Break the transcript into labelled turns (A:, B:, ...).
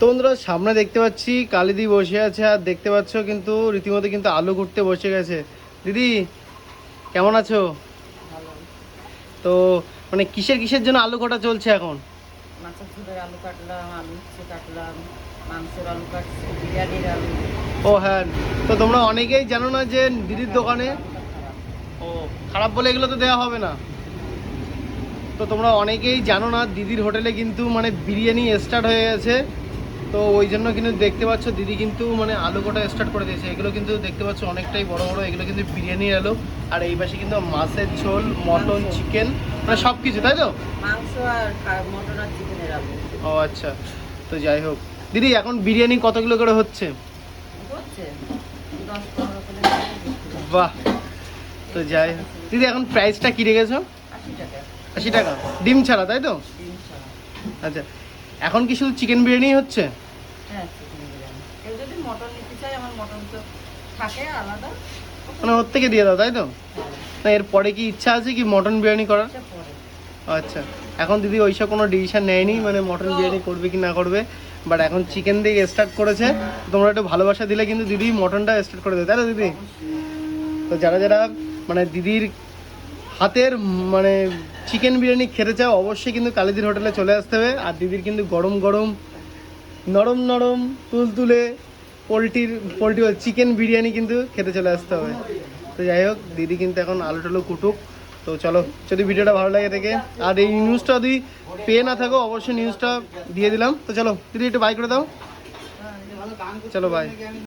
A: তো বন্ধুরা সামনে দেখতে পাচ্ছি কালিদি বসে আছে আর দেখতে পাচ্ছ কিন্তু রীতিমতো কিন্তু আলু ঘুরতে বসে গেছে। দিদি কেমন আছো? তো মানে কিসের কিসের জন্য আলু কাটা চলছে এখন?
B: মাছের ঝোলের আলু কাটলাম আলু উচ্ছে কাটলাম মাংসের আলু কাটছি বিরিয়ানির আলু।
A: ও হ্যাঁ তো তোমরা অনেকেই জানো না যে দিদির দোকানে ও খারাপ বলে এগুলো তো দেওয়া হবে না। তো তোমরা অনেকেই জানো না দিদির হোটেলে কিন্তু মানে বিরিয়ানি স্টার্ট হয়ে গেছে। তো ওই জন্য কিন্তু দেখতে পাচ্ছ দিদি কিন্তু মানে আলু কোটা স্টার্ট করে দিয়েছে। এগুলো কিন্তু দেখতে পাচ্ছ অনেকটাই বড় বড়। এগুলো কিন্তু বিরিয়ানির আলু আর এই পাশে কিন্তু মাছের ঝোল মটন চিকেন মানে সব কিছু তাই তো?
B: মাংস আর মটন আর চিকেনের আলু।
A: ও আচ্ছা তো যাই হোক। দিদি এখন বিরিয়ানি কত কিলো করে হচ্ছে? বাহ তো যাই হোক। দিদি এখন প্রাইসটা কি রেখেছো?
B: আশি টাকা।
A: আশি টাকা। ডিম ছাড়া তাই তো? আচ্ছা এখন কি শুধু চিকেন বিরিয়ানি হচ্ছে?
B: হ্যাঁ চিকেন বিরিয়ানি। কেউ যদি মটন নিতে চায় আমার মটন তো থাকে আলাদা।
A: মানে ওর থেকে দিয়ে দাও তাই তো?
B: হ্যাঁ,
A: না এরপরে কি ইচ্ছা আছে কি মটন বিরিয়ানি করার? আচ্ছা এখন দিদি ওইসব কোনো ডিসিশন নেয়নি মানে মটন বিরিয়ানি করবে কি না করবে বাট এখন চিকেন দিয়ে স্টার্ট করেছে। তোমরা একটু ভালোবাসা দিলে কিন্তু দিদি মটনটা স্টার্ট করে দেবে তাই তো দিদি? তো যারা যারা মানে দিদির হাতের মানে চিকেন বিরিয়ানি খেতে চাও, অবশ্যই কিন্তু কালিদির হোটেলে চলে আসতে হবে। আর দিদির কিন্তু গরম গরম, নরম নরম তুলতুলে পোলট্রির পোলট্রি চিকেন বিরিয়ানি কিন্তু খেতে চলে আসতে হবে। তো যাই হোক, দিদি কিন্তু এখন আলু টালু কুটুক। তো চলো, যদি ভিডিওটা ভালো লাগে থেকে, আর এই নিউজটা যদি পেয়ে না থাকো, অবশ্যই নিউজটা দিয়ে দিলাম। তো চলো, দিদি একটু বাই করে দাও। চলো বাই